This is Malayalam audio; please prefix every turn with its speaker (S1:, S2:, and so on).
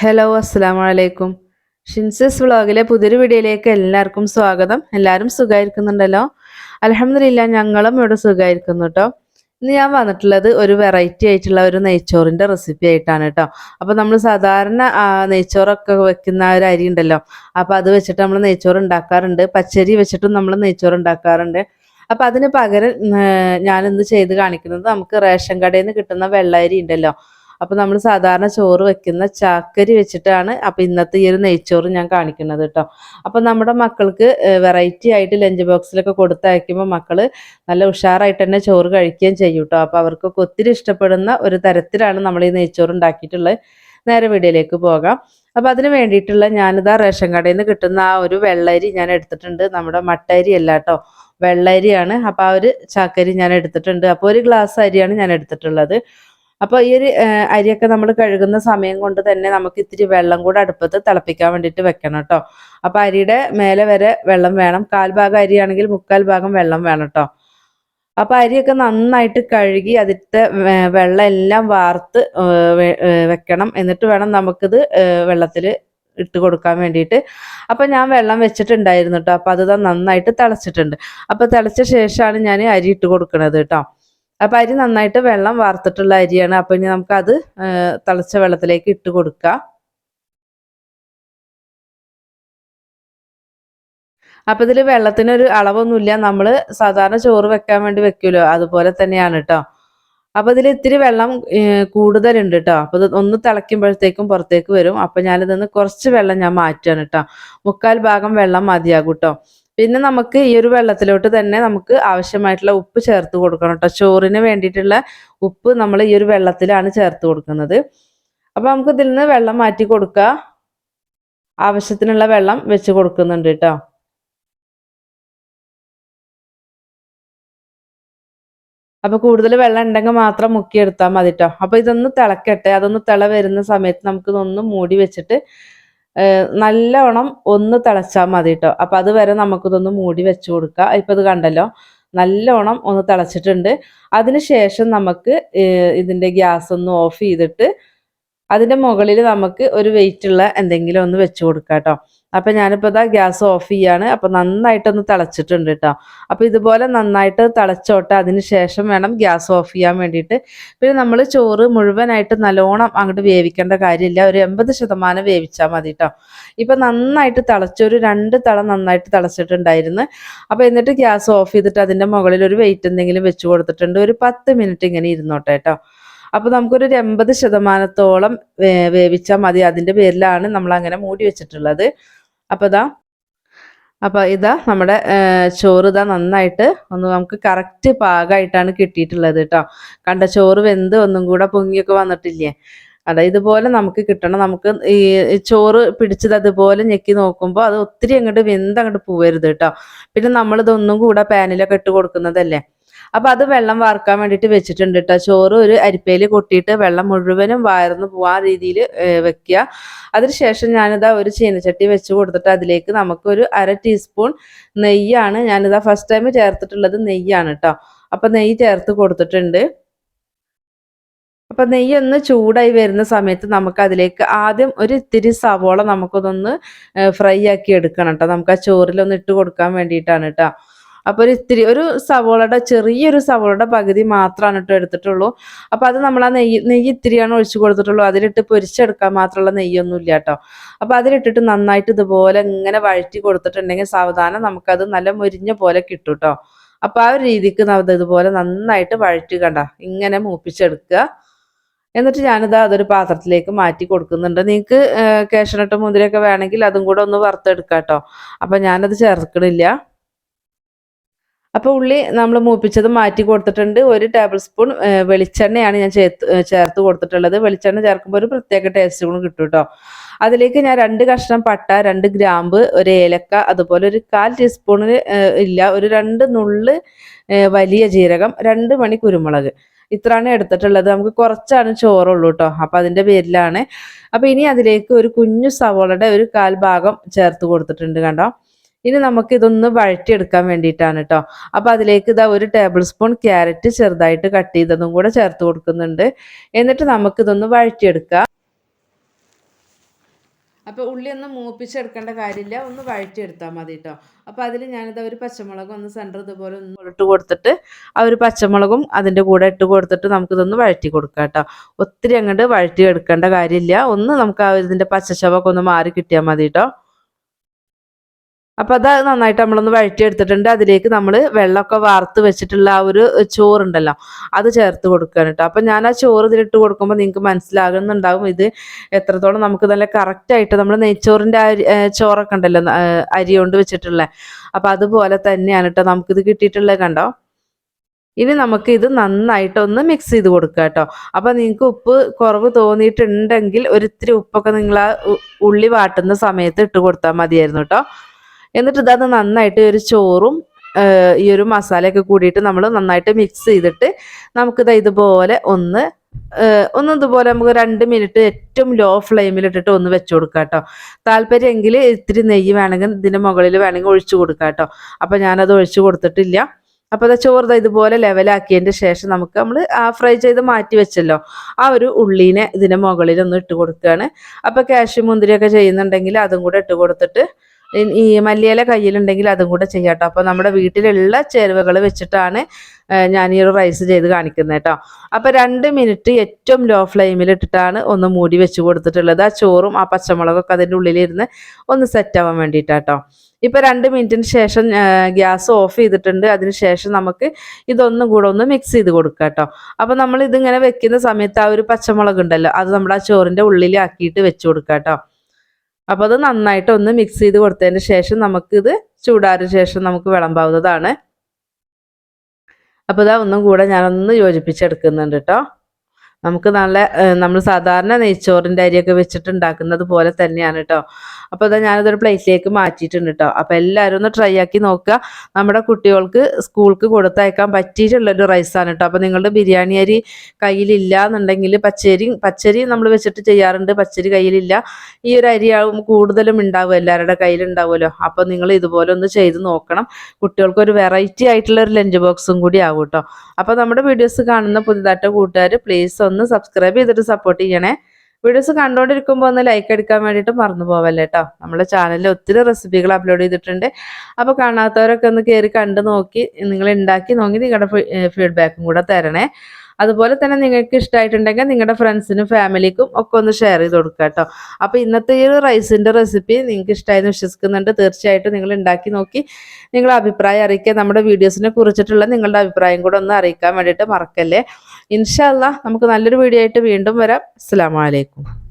S1: ഹലോ അസ്സാം വലൈക്കും ഷിൻസസ് വ്ളോഗിലെ പുതിയൊരു വീഡിയോയിലേക്ക് എല്ലാവർക്കും സ്വാഗതം. എല്ലാവരും സുഖമായിരിക്കുന്നുണ്ടല്ലോ? അലഹമില്ല ഞങ്ങളും ഇവിടെ സുഖമായിരിക്കുന്നു കേട്ടോ ഇന്ന് ഞാൻ വന്നിട്ടുള്ളത് ഒരു വെറൈറ്റി ആയിട്ടുള്ള ഒരു നെയ്ച്ചോറിന്റെ റെസിപ്പി ആയിട്ടാണ് കേട്ടോ അപ്പോൾ നമ്മൾ സാധാരണ നെയ്ച്ചോറൊക്കെ വെക്കുന്ന ഒരു അരി ഉണ്ടല്ലോ. അപ്പോൾ അത് വെച്ചിട്ട് നമ്മൾ നെയ്ച്ചോറ് ഉണ്ടാക്കാറുണ്ട്. പച്ചരി വെച്ചിട്ടും നമ്മൾ നെയ്ച്ചോറ് ഉണ്ടാക്കാറുണ്ട്. അപ്പോൾ അതിന് പകരം ഞാൻ ഇന്ന് ചെയ്ത് കാണിക്കുന്നത് നമുക്ക് റേഷൻ കടയിൽ നിന്ന് കിട്ടുന്ന വെള്ളരി ഉണ്ടല്ലോ. അപ്പൊ നമ്മൾ സാധാരണ ചോറ് വെക്കുന്ന ചാക്കരി വെച്ചിട്ടാണ് അപ്പൊ ഇന്നത്തെ ഈ ഒരു നെയ്ച്ചോറ് ഞാൻ കാണിക്കുന്നത് കേട്ടോ. അപ്പൊ നമ്മുടെ മക്കൾക്ക് വെറൈറ്റി ആയിട്ട് ലഞ്ച് ബോക്സിലൊക്കെ കൊടുത്തയക്കുമ്പോൾ മക്കൾ നല്ല ഉഷാറായിട്ട് തന്നെ ചോറ് കഴിക്കുകയും ചെയ്യും കേട്ടോ. അപ്പൊ അവർക്കൊക്കെ ഒത്തിരി ഇഷ്ടപ്പെടുന്ന ഒരു തരത്തിലാണ് നമ്മൾ ഈ നെയ്ച്ചോറ് ഉണ്ടാക്കിയിട്ടുള്ളത്. നേരെ വീഡിയോയിലേക്ക് പോകാം. അപ്പൊ അതിന് വേണ്ടിയിട്ടുള്ള ഞാനിതാ റേഷൻ കടയിൽ നിന്ന് കിട്ടുന്ന ആ ഒരു വെള്ളരി ഞാൻ എടുത്തിട്ടുണ്ട്. നമ്മുടെ മട്ടരി അല്ല കേട്ടോ. വെള്ളരിയാണ്. അപ്പൊ ആ ഒരു ചാക്കരി ഞാൻ എടുത്തിട്ടുണ്ട്. അപ്പോൾ ഒരു ഗ്ലാസ് അരിയാണ് ഞാൻ എടുത്തിട്ടുള്ളത്. അപ്പോൾ ഈ ഒരു അരിയൊക്കെ നമ്മൾ കഴുകുന്ന സമയം കൊണ്ട് തന്നെ നമുക്ക് ഇത്തിരി വെള്ളം കൂടെ അടുപ്പത്ത് തിളപ്പിക്കാൻ വേണ്ടിയിട്ട് വെക്കണം കേട്ടോ അപ്പോൾ അരിയുടെ മേലെ വരെ വെള്ളം വേണം. കാൽ ഭാഗം അരിയാണെങ്കിൽ മുക്കാൽ ഭാഗം വെള്ളം വേണം കേട്ടോ അപ്പോൾ അരിയൊക്കെ നന്നായിട്ട് കഴുകി അതിട്ട് വെള്ളം എല്ലാം വാർത്ത് വെക്കണം. എന്നിട്ട് വേണം നമുക്കിത് വെള്ളത്തിൽ ഇട്ട് കൊടുക്കാൻ വേണ്ടിയിട്ട്. അപ്പം ഞാൻ വെള്ളം വെച്ചിട്ടുണ്ടായിരുന്നു കേട്ടോ അപ്പം അത് നന്നായിട്ട് തിളച്ചിട്ടുണ്ട്. അപ്പോൾ തിളച്ച ശേഷമാണ് ഞാൻ അരി ഇട്ട് കൊടുക്കുന്നത് കേട്ടോ അപ്പം അരി നന്നായിട്ട് വെള്ളം വാർത്തിട്ടുള്ള അരിയാണ്. അപ്പം ഇനി നമുക്ക് അത് തിളച്ച വെള്ളത്തിലേക്ക് ഇട്ട് കൊടുക്കാം. അപ്പം ഇതിൽ വെള്ളത്തിനൊരു അളവൊന്നുമില്ല. നമ്മൾ സാധാരണ ചോറ് വെക്കാൻ വേണ്ടി വെക്കുമല്ലോ അതുപോലെ തന്നെയാണ് കേട്ടോ അപ്പം ഇതിൽ ഇത്തിരി വെള്ളം കൂടുതലുണ്ട് കേട്ടോ അപ്പം ഒന്ന് തിളയ്ക്കുമ്പോഴത്തേക്കും പുറത്തേക്ക് വരും. അപ്പം ഞാനിതൊന്ന് കുറച്ച് വെള്ളം ഞാൻ മാറ്റുകയാണ് കേട്ടോ മുക്കാൽ ഭാഗം വെള്ളം മതിയാകും കേട്ടോ പിന്നെ നമുക്ക് ഈ ഒരു വെള്ളത്തിലോട്ട് തന്നെ നമുക്ക് ആവശ്യമായിട്ടുള്ള ഉപ്പ് ചേർത്ത് കൊടുക്കണം കേട്ടോ ചോറിന് വേണ്ടിയിട്ടുള്ള ഉപ്പ് നമ്മൾ ഈ ഒരു വെള്ളത്തിലാണ് ചേർത്ത് കൊടുക്കുന്നത്. അപ്പം നമുക്ക് ഇതിൽ നിന്ന് വെള്ളം മാറ്റി കൊടുക്കുക ആവശ്യത്തിനുള്ള വെള്ളം വെച്ച് കൊടുക്കുന്നുണ്ട് കേട്ടോ അപ്പൊ കൂടുതൽ വെള്ളം ഉണ്ടെങ്കിൽ മാത്രം മുക്കിയെടുത്താൽ മതി കേട്ടോ അപ്പൊ ഇതൊന്ന് തിളക്കട്ടെ. അതൊന്ന് തിള വരുന്ന സമയത്ത് നമുക്ക് ഇതൊന്ന് മൂടി വെച്ചിട്ട് നല്ലോണം ഒന്ന് തിളച്ചാൽ മതി കേട്ടോ അപ്പം അതുവരെ നമുക്കിതൊന്ന് മൂടി വെച്ച് കൊടുക്കുക ഇപ്പൊ ഇത് കണ്ടല്ലോ? നല്ലവണ്ണം ഒന്ന് തിളച്ചിട്ടുണ്ട്. അതിന് ശേഷം നമുക്ക് ഇതിന്റെ ഗ്യാസ് ഒന്ന് ഓഫ് ചെയ്തിട്ട് അതിന്റെ മുകളിൽ നമുക്ക് ഒരു വെയിറ്റ് ഉള്ള എന്തെങ്കിലും ഒന്ന് വെച്ച് കൊടുക്കാം കേട്ടോ അപ്പം ഞാനിപ്പോൾ ഇതാ ഗ്യാസ് ഓഫ് ചെയ്യാണ്. അപ്പം നന്നായിട്ടൊന്ന് തിളച്ചിട്ടുണ്ട് കേട്ടോ അപ്പോൾ ഇതുപോലെ നന്നായിട്ട് തിളച്ചോട്ടെ. അതിന് ശേഷം വേണം ഗ്യാസ് ഓഫ് ചെയ്യാൻ വേണ്ടിയിട്ട്. പിന്നെ നമ്മൾ ചോറ് മുഴുവനായിട്ട് നല്ലോണം അങ്ങോട്ട് വേവിക്കേണ്ട കാര്യമില്ല. ഒരു എൺപത് ശതമാനം വേവിച്ചാൽ മതി കേട്ടോ ഇപ്പം നന്നായിട്ട് തിളച്ച് ഒരു രണ്ട് തള നന്നായിട്ട് തിളച്ചിട്ടുണ്ടായിരുന്നു. അപ്പോൾ എന്നിട്ട് ഗ്യാസ് ഓഫ് ചെയ്തിട്ട് അതിന്റെ മുകളിൽ ഒരു വെയിറ്റ് എന്തെങ്കിലും വെച്ച് കൊടുത്തിട്ടുണ്ട്. ഒരു പത്ത് മിനിറ്റ് ഇങ്ങനെ ഇരുന്നോട്ടെ കേട്ടോ അപ്പൊ നമുക്കൊരു എൺപത് ശതമാനത്തോളം വേവിച്ചാൽ മതി. അതിന്റെ പേരിലാണ് നമ്മൾ അങ്ങനെ മൂടി വെച്ചിട്ടുള്ളത്. അപ്പൊ ഇതാ അപ്പൊ ഇതാ നമ്മുടെ ചോറ് ഇതാ നന്നായിട്ട് ഒന്ന് നമുക്ക് കറക്റ്റ് പാകമായിട്ടാണ് കിട്ടിയിട്ടുള്ളത് കേട്ടോ കണ്ട ചോറ് വെന്ത് ഒന്നും കൂടെ പൊങ്ങിയൊക്കെ വന്നിട്ടില്ലേ? അതെ ഇതുപോലെ നമുക്ക് കിട്ടണം. നമുക്ക് ഈ ചോറ് പിടിച്ചത് അതുപോലെ ഞെക്കി നോക്കുമ്പോൾ അത് ഒത്തിരി അങ്ങോട്ട് വെന്ത് അങ്ങോട്ട് പോവരുത് കേട്ടോ പിന്നെ നമ്മളിതൊന്നും കൂടെ പാനിലൊക്കെ ഇട്ട് കൊടുക്കുന്നതല്ലേ? അപ്പൊ അത് വെള്ളം വാർക്കാൻ വേണ്ടിയിട്ട് വെച്ചിട്ടുണ്ട് കേട്ടോ ചോറ് ഒരു അരിപ്പയിൽ കൊട്ടിയിട്ട് വെള്ളം മുഴുവനും വാർന്ന് പോവാ രീതിയിൽ വെക്കുക അതിനുശേഷം ഞാനിതാ ഒരു ചീനച്ചട്ടി വെച്ച് കൊടുത്തിട്ട് അതിലേക്ക് നമുക്ക് ഒരു അര ടീസ്പൂൺ നെയ്യാണ് ഞാനിതാ ഫസ്റ്റ് ടൈം ചേർത്തിട്ടുള്ളത് നെയ്യാണ് കേട്ടോ അപ്പൊ നെയ്യ് ചേർത്ത് കൊടുത്തിട്ടുണ്ട്. അപ്പൊ നെയ്യ് ഒന്ന് ചൂടായി വരുന്ന സമയത്ത് നമുക്ക് അതിലേക്ക് ആദ്യം ഒരു ഇത്തിരി സവോള നമുക്കതൊന്ന് ഫ്രൈ ആക്കി എടുക്കണം കേട്ടോ നമുക്ക് ആ ചോറിലൊന്ന് ഇട്ട് കൊടുക്കാൻ വേണ്ടിയിട്ടാണ് കേട്ടോ അപ്പൊ ഒരു ഇത്തിരി ഒരു സവോളയുടെ ചെറിയൊരു സവോളയുടെ പകുതി മാത്രമാണ് കേട്ടോ എടുത്തിട്ടുള്ളൂ. അപ്പൊ അത് നമ്മൾ ആ നെയ്യ് നെയ്യ് ഇത്തിരിയാണ് ഒഴിച്ചു കൊടുത്തിട്ടുള്ളൂ. അതിലിട്ട് പൊരിച്ചെടുക്കാൻ മാത്രമുള്ള നെയ്യൊന്നും ഇല്ല കേട്ടോ അപ്പൊ അതിലിട്ടിട്ട് നന്നായിട്ട് ഇതുപോലെ ഇങ്ങനെ വഴറ്റി കൊടുത്തിട്ടുണ്ടെങ്കിൽ സാവധാനം നമുക്കത് നല്ല മുരിഞ്ഞ പോലെ കിട്ടും കേട്ടോ അപ്പൊ ആ ഒരു രീതിക്ക് നമ്മൾ ഇതുപോലെ നന്നായിട്ട് വഴറ്റി കണ്ട. ഇങ്ങനെ മൂപ്പിച്ചെടുക്കുക. എന്നിട്ട് ഞാനിത് അതൊരു പാത്രത്തിലേക്ക് മാറ്റി കൊടുക്കുന്നുണ്ട്. നിങ്ങൾക്ക് കേശനട്ട് മുന്തിരിയൊക്കെ വേണമെങ്കിൽ അതും കൂടെ ഒന്ന് വറുത്തെടുക്കാം കേട്ടോ അപ്പം ഞാനത് ചേർക്കണില്ല. അപ്പോൾ ഉള്ളി നമ്മൾ മൂപ്പിച്ചത് മാറ്റി കൊടുത്തിട്ടുണ്ട്. ഒരു ടേബിൾ സ്പൂൺ വെളിച്ചെണ്ണയാണ് ഞാൻ ചേർത്ത് ചേർത്ത് കൊടുത്തിട്ടുള്ളത്. വെളിച്ചെണ്ണ ചേർക്കുമ്പോൾ ഒരു പ്രത്യേക ടേസ്റ്റ് കൂടെ കിട്ടും കേട്ടോ. അതിലേക്ക് ഞാൻ രണ്ട് കഷ്ണം പട്ട രണ്ട് ഗ്രാമ്പ് ഒരു ഏലക്ക അതുപോലെ ഒരു കാൽ ടീസ്പൂണിന് ഇല്ല ഒരു രണ്ട് നുള്ള് വലിയ ജീരകം രണ്ട് മണി കുരുമുളക്. ഇത്രയാണ് എടുത്തിട്ടുള്ളത്. നമുക്ക് കുറച്ചാണ് ചോറുള്ളൂ കേട്ടോ. അപ്പം അതിന്റെ പേരിലാണ്. അപ്പം ഇനി അതിലേക്ക് ഒരു കുഞ്ഞു സവോളയുടെ ഒരു കാൽ ഭാഗം ചേർത്ത് കൊടുത്തിട്ടുണ്ട് കണ്ടോ. ഇനി നമുക്ക് ഇതൊന്ന് വഴറ്റിയെടുക്കാൻ വേണ്ടിയിട്ടാണ് കേട്ടോ അപ്പം അതിലേക്ക് ഇതാ ഒരു ടേബിൾ സ്പൂൺ ക്യാരറ്റ് ചെറുതായിട്ട് കട്ട് ചെയ്തതും കൂടെ ചേർത്ത് കൊടുക്കുന്നുണ്ട്. എന്നിട്ട് നമുക്കിതൊന്ന് വഴറ്റിയെടുക്കാം. അപ്പോൾ ഉള്ളി ഒന്ന് മൂപ്പിച്ചെടുക്കേണ്ട കാര്യമില്ല. ഒന്ന് വഴറ്റിയെടുത്താൽ മതി കേട്ടോ അപ്പോൾ അതിൽ ഞാനിത് ഒരു പച്ചമുളക് ഒന്ന് സെന്റർ ഇതുപോലെ ഒന്ന് ഇട്ട് കൊടുത്തിട്ട് ആ ഒരു പച്ചമുളകും അതിന്റെ കൂടെ ഇട്ട് കൊടുത്തിട്ട് നമുക്കിതൊന്ന് വഴറ്റി കൊടുക്കാം കേട്ടോ ഒത്തിരി അങ്ങോട്ട് വഴറ്റി എടുക്കേണ്ട കാര്യമില്ല. ഒന്ന് നമുക്ക് ആ ഇതിന്റെ പച്ചച്ചവൊക്കെ ഒന്ന് മാറി കിട്ടിയാൽ മതി കേട്ടോ അപ്പോൾ അത് നന്നായിട്ട് നമ്മളൊന്ന് വഴറ്റിയെടുത്തിട്ടുണ്ട്. അതിലേക്ക് നമ്മൾ വെള്ളമൊക്കെ വാർത്ത് വെച്ചിട്ടുള്ള ആ ഒരു ചോറുണ്ടല്ലോ അത് ചേർത്ത് കൊടുക്കുകയാണ് കേട്ടോ. അപ്പം ഞാൻ ആ ചോറ് ഇതിലിട്ട് കൊടുക്കുമ്പോൾ നിങ്ങൾക്ക് മനസ്സിലാകുന്നുണ്ടാകും ഇത് എത്രത്തോളം നമുക്ക് നല്ല കറക്റ്റായിട്ട് നമ്മൾ നെയ്ച്ചോറിന്റെ അരി ചോറൊക്കെ ഉണ്ടല്ലോ അരി കൊണ്ട് വെച്ചിട്ടുള്ള. അപ്പം അതുപോലെ തന്നെയാണ് കേട്ടോ നമുക്കിത് കിട്ടിയിട്ടുള്ളത് കണ്ടോ? ഇനി നമുക്ക് ഇത് നന്നായിട്ട് ഒന്ന് മിക്സ് ചെയ്ത് കൊടുക്കുക കേട്ടോ. അപ്പം നിങ്ങൾക്ക് ഉപ്പ് കുറവ് തോന്നിയിട്ടുണ്ടെങ്കിൽ ഒരിത്തിരി ഉപ്പൊക്കെ നിങ്ങൾ ആ ഉള്ളി വാട്ടുന്ന സമയത്ത് ഇട്ട് കൊടുത്താൽ മതിയായിരുന്നു കേട്ടോ. എന്നിട്ട് ഇതത് നന്നായിട്ട് ഒരു ചോറും ഈ ഒരു മസാലയൊക്കെ കൂടിയിട്ട് നമ്മൾ നന്നായിട്ട് മിക്സ് ചെയ്തിട്ട് നമുക്കിത് ഇതുപോലെ ഒന്ന് ഒന്ന് ഇതുപോലെ നമുക്ക് രണ്ട് മിനിറ്റ് ഏറ്റവും ലോ ഫ്ലെയിമിൽ ഇട്ടിട്ട് ഒന്ന് വെച്ചു കൊടുക്കാം കേട്ടോ താല്പര്യമെങ്കിൽ ഇത്തിരി നെയ്യ് വേണമെങ്കിൽ ഇതിന്റെ മുകളിൽ വേണമെങ്കിൽ ഒഴിച്ചു കൊടുക്കാം കേട്ടോ അപ്പോൾ ഞാനത് ഒഴിച്ചു കൊടുത്തിട്ടില്ല. അപ്പോൾ അത് ചോറ് ഇതുപോലെ ലെവലാക്കിയതിന്റെ ശേഷം നമുക്ക് നമ്മൾ ആ ഫ്രൈ ചെയ്ത് മാറ്റി വെച്ചല്ലോ. ആ ഒരു ഉള്ളീനെ ഇതിന്റെ മുകളിൽ ഒന്ന് ഇട്ട് കൊടുക്കുകയാണ് അപ്പോൾ കാഷ്യൂ മുന്തിരിയൊക്കെ ചെയ്യുന്നുണ്ടെങ്കിൽ അതും കൂടെ ഇട്ട് കൊടുത്തിട്ട് ഈ മല്ലിയില കയ്യിലുണ്ടെങ്കിൽ അതും കൂടെ ചെയ്യാം കേട്ടോ. അപ്പോൾ നമ്മുടെ വീട്ടിലുള്ള ചേരുവകൾ വെച്ചിട്ടാണ് ഞാൻ ഈ ഒരു റൈസ് ചെയ്ത് കാണിക്കുന്നത് കേട്ടോ. അപ്പോൾ രണ്ട് മിനിറ്റ് ഏറ്റവും ലോ ഫ്ലെയിമിൽ ഇട്ടിട്ടാണ് ഒന്ന് മൂടി വെച്ച് കൊടുത്തിട്ടുള്ളത്. ആ ചോറും ആ പച്ചമുളകൊക്കെ അതിന്റെ ഉള്ളിലിരുന്ന് ഒന്ന് സെറ്റ് ആവാൻ വേണ്ടിയിട്ടാട്ടോ ഇപ്പോൾ രണ്ട് മിനിറ്റിന് ശേഷം ഗ്യാസ് ഓഫ് ചെയ്തിട്ടുണ്ട്. അതിന് ശേഷം നമുക്ക് ഇതൊന്നും കൂടെ ഒന്ന് മിക്സ് ചെയ്ത് കൊടുക്കുക കേട്ടോ. അപ്പോൾ നമ്മൾ ഇതിങ്ങനെ വെക്കുന്ന സമയത്ത് ആ ഒരു പച്ചമുളക് ഉണ്ടല്ലോ അത് നമ്മുടെ ആ ചോറിന്റെ ഉള്ളിലാക്കിയിട്ട് വെച്ച് കൊടുക്കുക കേട്ടോ. അപ്പോൾ അത് നന്നായിട്ട് ഒന്ന് മിക്സ് ചെയ്ത് കൊടുത്തതിന് ശേഷം നമുക്കിത് ചൂടാറിന് ശേഷം നമുക്ക് വിളമ്പാവുന്നതാണ്. അപ്പോൾ ഇതാ ഒന്നും കൂടെ ഞാനൊന്ന് യോജിപ്പിച്ചെടുക്കുന്നുണ്ട് കേട്ടോ നമുക്ക് നല്ല നമ്മൾ സാധാരണ നെയ്ച്ചോറിന്റെ അരിയൊക്കെ വെച്ചിട്ട് ഉണ്ടാക്കുന്നത് പോലെ തന്നെയാണ് കേട്ടോ അപ്പോൾ അതാ ഞാനതൊരു പ്ലേറ്റിലേക്ക് മാറ്റിയിട്ടുണ്ട് കേട്ടോ അപ്പോൾ എല്ലാവരും ഒന്ന് ട്രൈ ആക്കി നോക്കുക നമ്മുടെ കുട്ടികൾക്ക് സ്കൂൾക്ക് കൊടുത്തയക്കാൻ പറ്റിയിട്ടുള്ളൊരു റൈസാണ് കേട്ടോ അപ്പോൾ നിങ്ങളുടെ ബിരിയാണി അരി കയ്യിലില്ല എന്നുണ്ടെങ്കിൽ പച്ചരി പച്ചരി നമ്മൾ വെച്ചിട്ട് ചെയ്യാറുണ്ട്. പച്ചരി കയ്യിലില്ല. ഈ ഒരു അരി കൂടുതലും ഉണ്ടാവും എല്ലാവരുടെ കയ്യിലുണ്ടാവുമല്ലോ. അപ്പോൾ നിങ്ങൾ ഇതുപോലെ ഒന്ന് ചെയ്ത് നോക്കണം. കുട്ടികൾക്ക് ഒരു വെറൈറ്റി ആയിട്ടുള്ള ഒരു ലഞ്ച് ബോക്സും കൂടി ആവും കേട്ടോ അപ്പോൾ നമ്മുടെ വീഡിയോസ് കാണുന്ന പുതിയതായിട്ട് കൂട്ടുകാർ പ്ലീസ് ഒന്ന് സബ്സ്ക്രൈബ് ചെയ്തിട്ട് സപ്പോർട്ട് ചെയ്യണേ. വീഡിയോസ് കണ്ടുകൊണ്ടിരിക്കുമ്പോൾ ഒന്ന് ലൈക്ക് എടുക്കാൻ വേണ്ടിയിട്ട് മറന്നു പോവല്ലേ കേട്ടോ നമ്മുടെ ചാനലിൽ ഒത്തിരി റെസിപ്പികൾ അപ്ലോഡ് ചെയ്തിട്ടുണ്ട്. അപ്പോൾ കാണാത്തവരൊക്കെ ഒന്ന് കയറി കണ്ടു നോക്കി നിങ്ങൾ ഉണ്ടാക്കി നോക്കി നിങ്ങളുടെ ഫീഡ്ബാക്കും കൂടെ തരണേ. അതുപോലെ തന്നെ നിങ്ങൾക്ക് ഇഷ്ടമായിട്ടുണ്ടെങ്കിൽ നിങ്ങളുടെ ഫ്രണ്ട്സിനും ഫാമിലിക്കും ഒക്കെ ഒന്ന് ഷെയർ ചെയ്ത് കൊടുക്കുക കേട്ടോ. അപ്പോൾ ഇന്നത്തെ ഈ ഒരു റൈസിന്റെ റെസിപ്പി നിങ്ങൾക്ക് ഇഷ്ടമായെന്ന് വിശ്വസിക്കുന്നുണ്ട്. തീർച്ചയായിട്ടും നിങ്ങൾ ഉണ്ടാക്കി നോക്കി നിങ്ങളുടെ അഭിപ്രായം അറിയിക്കുക. നമ്മുടെ വീഡിയോസിനെ കുറിച്ചിട്ടുള്ള നിങ്ങളുടെ അഭിപ്രായം കൂടെ ഒന്ന് അറിയിക്കാൻ വേണ്ടിയിട്ട് മറക്കല്ലേ. ഇൻഷാല്ല നമുക്ക് നല്ലൊരു വീഡിയോ ആയിട്ട് വീണ്ടും വരാം. അസ്സാം വലൈക്കും